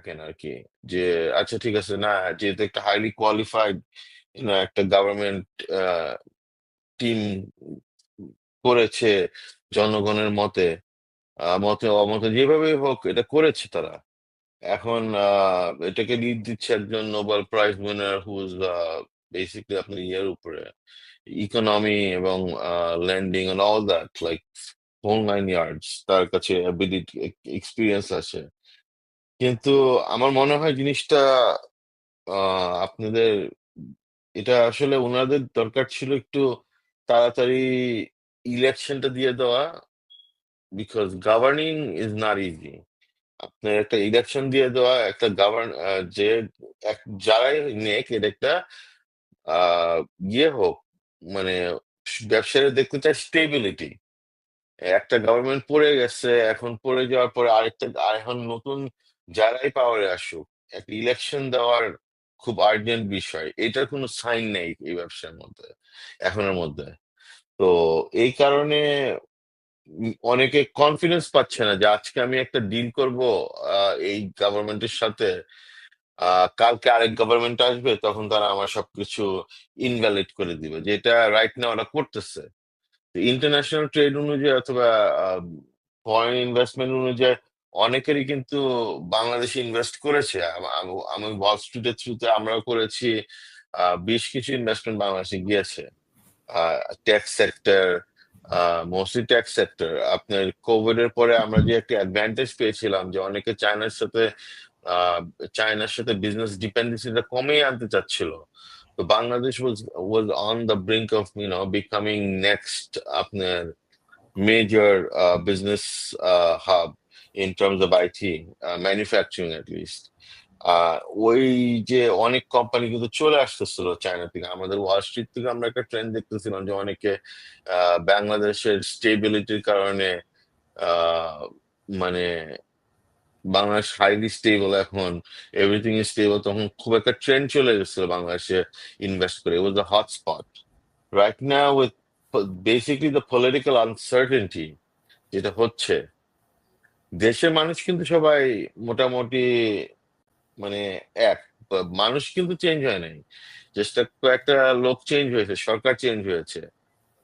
থাকেন আর কি যে আচ্ছা ঠিক আছে না যেহেতু একটা হাইলি কোয়ালিফাইড একটা গভর্নমেন্ট টিম করেছে জনগণের মতে আহ, মতে অমতে যেভাবে হোক এটা করেছে তারা। এখন আহ, এটাকে লিড দিচ্ছে একজন Nobel prize winner whose basically আপনার ইয়ের উপরে ইকোনমি এবং landing all that like whole nine yards তার কাছে এক্সপিরিয়েন্স আছে। কিন্তু আমার মনে হয় জিনিসটা আপনাদের এটা আসলে ওনাদের দরকার ছিল একটু তাড়াতাড়ি ইলেকশনটা দিয়ে দেওয়া। Because governing is not easy. আপনার একটা ইলেকশন দিয়ে দেওয়া, একটা গভর্ন যে এক- যারাই নেক এটা একটা ইয়ে হোক মানে ব্যবসায়ীরা দেখতে চায় স্টেবিলিটি একটা গভর্নমেন্ট পড়ে গেছে, এখন পড়ে যাওয়ার পরে আরেকটা আর এখন নতুন যারাই পাওয়ারে আসুক একটা ইলেকশন দেওয়ার খুব আর্জেন্ট বিষয় এটার কোনো সাইন নেই এই ব্যবসার মধ্যে এখনের মধ্যে। তো এই কারণে অনেকে কনফিডেন্স পাচ্ছে না যে আজকে আমি একটা ডিল করব আহ, এই গভর্নমেন্টের সাথে আহ, কালকে আরেক গভর্নমেন্ট আসবে তখন তারা আমার সবকিছু ইনভ্যালিড করে দিবে যেটা রাইট না ওরা করতেছে। ইন্টারন্যাশনাল ট্রেড অনুযায়ী অথবা ফরেন ইনভেস্টমেন্ট অনুযায়ী অনেকেরই কিন্তু বাংলাদেশে ইনভেস্ট করেছে। আম- ওয়াল স্ট্রিটের থ্রুতে আমরাও করেছি। বেশ কিছু ইনভেস্টমেন্ট বাংলাদেশে গিয়েছে। Tax sector mostly tax sector আপনার কোভিড এর পরে আমরা যে একটা অ্যাডভান্টেজ পেয়েছিলাম যে অনেকে চায়নার সাথে চায়নার সাথে বিজনেস ডিপেন্ডেন্সিটা কমিয়ে আনতে চাচ্ছিল। তো Bangladesh was was on the brink of you know becoming next আপনার major business hub in terms of IT manufacturing at least uh ওই যে অনেক কোম্পানি কিন্তু চলে আসতেছিল চায়না থেকে। আমাদের ওয়াল স্ট্রিট থেকে আমরা একটা ট্রেন্ড দেখতেছিলাম যে অনেকে আহ, বাংলাদেশের স্টেবিলিটির কারণে আহ, মানে বাংলাদেশ হাইলি স্টেবল এখন। এভরিথিং ইজ স্টেবল তখন খুব একটা ট্রেন্ড চলে গেছিল বাংলাদেশে ইনভেস্ট করে। It was the hotspot right now with basically the political uncertainty যেটা হচ্ছে দেশের মানুষ কিন্তু সবাই মোটামুটি মানে এক। মানুষ কিন্তু চেঞ্জ হয় নাই। জাস্ট কয়েকটা লোক চেঞ্জ হয়েছে, সরকার চেঞ্জ হয়েছে।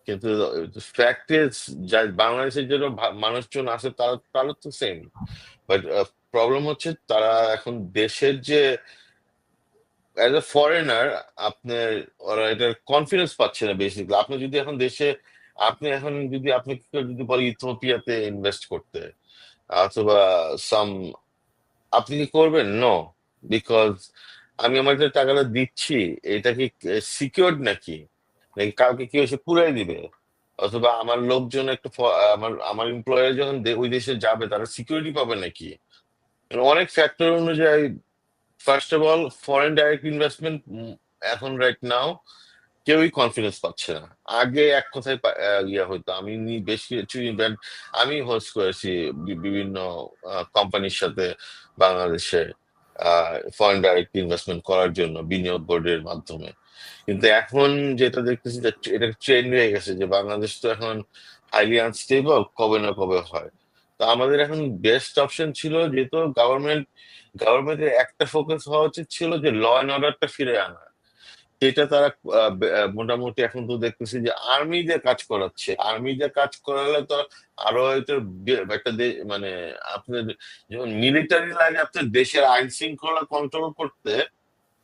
কিন্তু ফ্যাক্ট ইজ বাংলাদেশের জন্য মানুষজন আছে তারা তারা তো সেম বাট প্রবলেম হচ্ছে তারা এখন দেশের যে অ্যাজ এ ফরেনার আপনার, ওরা এটার কনফিডেন্স পাচ্ছে না বেসিক্যালি আপনি যদি এখন দেশে, আপনি এখন যদি, আপনি যদি বলে ইথিওপিয়াতে ইনভেস্ট করতে। অথবা সাম আপনি কি করবেন? নো বিকজ আমি আমার যে টাকাটা দিচ্ছি, এটা কি সিকিউরড নাকি? নাকি কাউকে কি এসে পুরাই দিবে। অথবা আমার লোকজন একটা আমার আমার এমপ্লয়ার যখন ওই দেশে যাবে, তারা সিকিউরিটি পাবে নাকি? অনেক ফ্যাক্টর অনুযায়ী first of all foreign direct investment এখন রাইট নাও কেউই কনফিডেন্স পাচ্ছে না। আগে এক কথায় ইয়ে হতো আমি নি- বেশ কিছু ইভেন্ট আমি হোস্ট করেছি বিভিন্ন কোম্পানির সাথে বাংলাদেশে ফরেন ডাইরেক্ট ইনভেস্টমেন্ট করার জন্য বিনিয়োগ বোর্ডের মাধ্যমে। কিন্তু এখন যেটা দেখতেছি যে এটা ট্রেন্ড হয়ে গেছে যে বাংলাদেশ তো এখন হাইলি আনস্টেবল কবে না কবে হয়। তো আমাদের এখন বেস্ট অপশন ছিল যেহেতু গভর্নমেন্ট গভর্নমেন্টের একটা ফোকাস হওয়া উচিত ছিল যে ল অ্যান্ড অর্ডারটা ফিরে আনা। সেটা তারা মোটামুটি এখন তো দেখতেছি যে আর্মি দিয়ে কাজ করাচ্ছে। আর্মি দিয়ে কাজ করালে তো আরও হয়তো একটা মানে আপনার যেমন মিলিটারি লাগে আপনার দেশের আইন শৃঙ্খলা কন্ট্রোল করতে,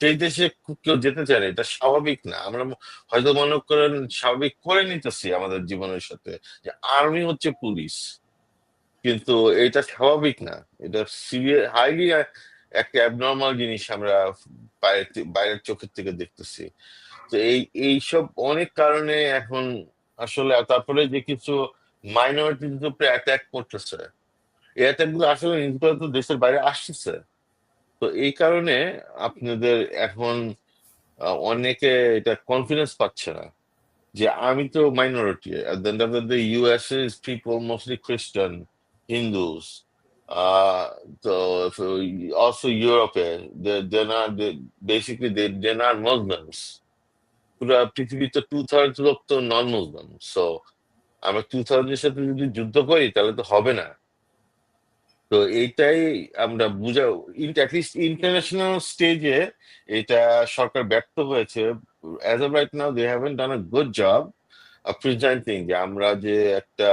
সেই দেশে কেউ যেতে চায় না, এটা স্বাভাবিক না। আমরা হয়তো মনে করেন স্বাভাবিক করে নিতেছি আমাদের জীবনের সাথে যে আর্মি হচ্ছে পুলিশ। কিন্তু এটা স্বাভাবিক না। এটা সিরিয়াস হাইলি একটা অ্যাবনর্মাল জিনিস আমরা বাইরের চোখের থেকে দেখতেছি। তো এই, এইসব অনেক কারণে এখন আসলে তারপরে যে কিছু মাইনরিটির উপরে অ্যাটাক করতেছে। এই অ্যাটাকগুলো আসলে তো দেশের বাইরে আসতেছে। তো এই কারণে আপনাদের এখন অনেকে এটা কনফিডেন্স পাচ্ছে না যে আমি তো minority the end of the day US uh so if- also Europe they they're not they, basically they they're not Muslims. পৃথিবীতে টু থার্ড লোক তো নন মুসলিম সো আমরা টু থার্ডের সাথে যদি যুদ্ধ করি তাহলে তো হবে না। তো এইটাই আমরা বুঝা অ্যাটলিস্ট ইন্টারন্যাশনাল স্টেজে এটা সরকার ব্যর্থ হয়েছে। As of right now they haven't done a good job presenting যে আমরা যে একটা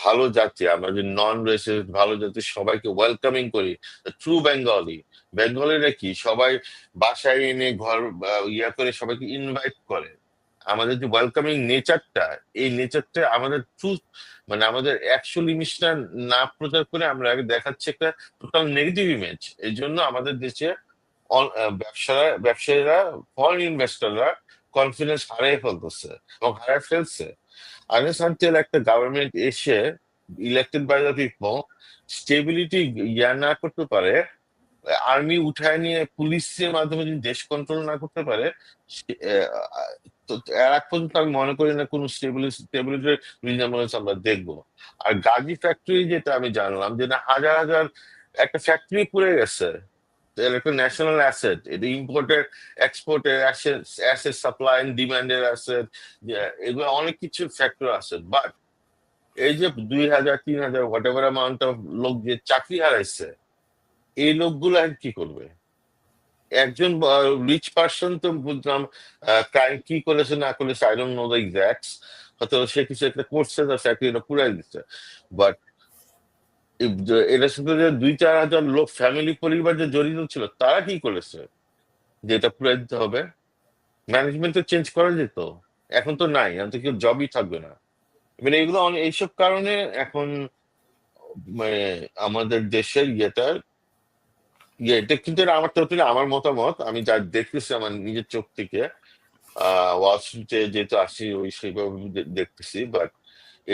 ভালো জাতি আমরা যে নন রেসিস্ট ভালো জাতি সবাইকে ওয়েলকামিং করি ট্রু বেঙ্গলি বেঙ্গলিরা কি? সবাই বাসায় এনে ঘর ইয়া করে সবাইকে ইনভাইট করে। আমাদের যে ওয়েলকামিং নেচারটা এই নেচারটা আমাদের ট্রু মানে আমাদের অ্যাকচুয়াল ইমেজটা না প্রচার করে আমরা আগে দেখাচ্ছি একটা টোটাল নেগেটিভ ইমেজ এই জন্য আমাদের দেশে ব্যবসারা, ব্যবসায়ীরা ফরেন ইনভেস্টররা কনফিডেন্স হারিয়ে ফেলতেছে এবং হারিয়ে ফেলছে। আনলেস আনটিল একটা গভর্নমেন্ট এসে elected by the people stability yeah না করতে পারে আর্মি উঠায় নিয়ে পুলিশের মাধ্যমে যদি দেশ কন্ট্রোল না করতে পারে আগ পর্যন্ত আমি মনে করি না কোনো স্টেবিলিটি স্টেবিলিটির রিজনেবলনেস আমরা দেখব। আর গাজী ফ্যাক্টরি যেটা আমি জানলাম যে না হাজার হাজার একটা ফ্যাক্টরি পুড়ে গেছে। একটা ন্যাশনাল অ্যাসেট এটা ইম্পোর্টের এক্সপোর্টের অ্যাসেট সাপ্লাই এন্ড ডিমান্ডের অ্যাসেট এগুলো অনেক কিছু ফ্যাক্টর আছে। বাট এই যে দুই হাজার, তিন হাজার হোয়াট এভার অ্যামাউন্ট অফ লোক যে চাকরি হারাইছে, এই লোকগুলো আর কি করবে? একজন রিচ পার্সন তো বুঝলাম কি করেছে, না করেছে I don't know the exacts হয়তো সে কিছু একটা করছে, তার চাকরিটা পুরাই দিচ্ছে। বাট এটার সাথে যে দুই চার হাজার লোক ফ্যামিলি পরিবার যে জড়িত ছিল, তারা কি করেছে? যে এটা পুরাই দিতে হবে? ম্যানেজমেন্ট তো চেঞ্জ করা যেত। এখন তো নাই, এখন তো কেউ জবই থাকবে না। মানে এগুলো এইসব কারণে এখন মানে আমাদের দেশের ইয়েটার ইয়েটা কিন্তু এটা আমার টোটালি আমার মতামত। আমি যা দেখতেছি আমার নিজের চোখ থেকে, আহ স্ট্রিটে যেহেতু আসি, ওই সেইভাবে দেখতেছি বাট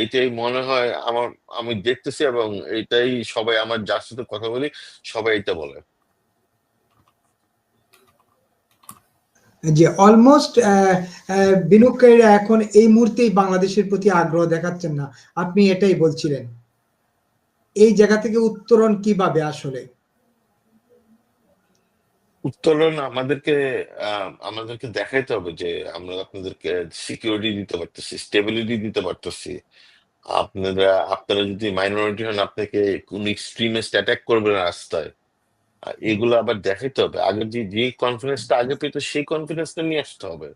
এইটাই মনে হয় আমার, আমি দেখতেছি এবং এটাই সবাই আমার যার সাথে কথা বলি, সবাই এটা বলে। যে অলমোস্ট বিনিয়োগকারীরা এখন এই মুহূর্তেই বাংলাদেশের প্রতি আগ্রহ দেখাচ্ছেন না। আপনি এটাই বলছিলেন। এই জায়গা থেকে উত্তরণ কীভাবে আসলে? উত্তরণ আমাদেরকে আহ, আমাদেরকে দেখাইতে হবে যে আমরা আপনাদেরকে সিকিউরিটি দিতে পারতেছি স্টেবিলিটি দিতে পারতেছি। আপনারা আপনারা যদি মাইনরিটি হন আপনাকে কোন এক্সট্রিমিস্ট অ্যাটাক করবে না রাস্তায়। এগুলো আবার দেখাইতে হবে। আগে যে যে কনফিডেন্সটা আগে পেতো সেই কনফিডেন্সটা নিয়ে আসতে হবে।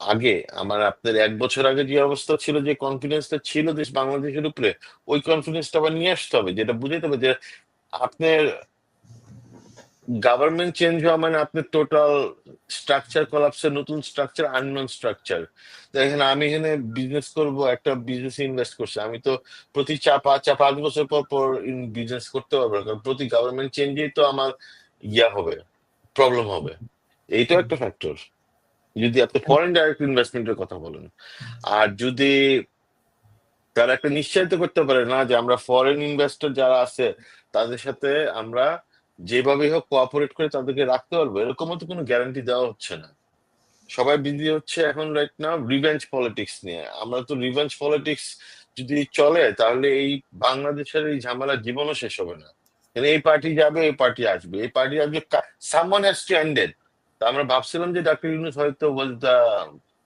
আগে আমার আপনার এক বছর আগে যে অবস্থা ছিল যে কনফিডেন্সটা ছিল দেশ বাংলাদেশের উপরে ওই কনফিডেন্সটা আবার নিয়ে আসতে হবে যেটা বুঝাইতে হবে যে আপনার গভর্নমেন্ট চেঞ্জ হওয়া মানে আপনার টোটাল স্ট্রাকচার কলাপসের নতুন স্ট্রাকচার আননোন স্ট্রাকচার এখানে আমি এখানে বিজনেস করব, একটা বিজনেস ইনভেস্ট করছি। আমি তো প্রতি চা পাঁচ চা পাঁচ বছর পর পর বিজনেস করতে পারব কারণ প্রতি গভর্নমেন্ট চেঞ্জেই তো আমার ইয়া হবে প্রবলেম হবে। এইটাও একটা ফ্যাক্টর যদি আপনি ফরেন ডাইরেক্ট ইনভেস্টমেন্টের কথা বলেন। আর যদি তারা একটা নিশ্চয়িত করতে পারে না যে আমরা ফরেন ইনভেস্টর যারা আছে, তাদের সাথে আমরা যেভাবে হোক কোঅপারেট করে তাদেরকে রাখতে পারব, এরকমও তো কোনো গ্যারান্টি দেওয়া হচ্ছে না। সবাই বিজি হচ্ছে এখন রাইট নাও রিভেঞ্জ পলিটিক্স নিয়ে। আমরা তো রিভেঞ্জ পলিটিক্স যদি চলে, তাহলে এই বাংলাদেশের এই ঝামেলা জীবনও শেষ হবে না। এই পার্টি যাবে, এই পার্টি আসবে। এই পার্টি আসবে someone has to end it তা আমরা ভাবছিলাম যে ডাক্তার ইউনুস হয়তো was the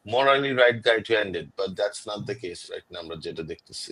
morally right guy to ended but that's not the case right না আমরা যেটা দেখতেছি।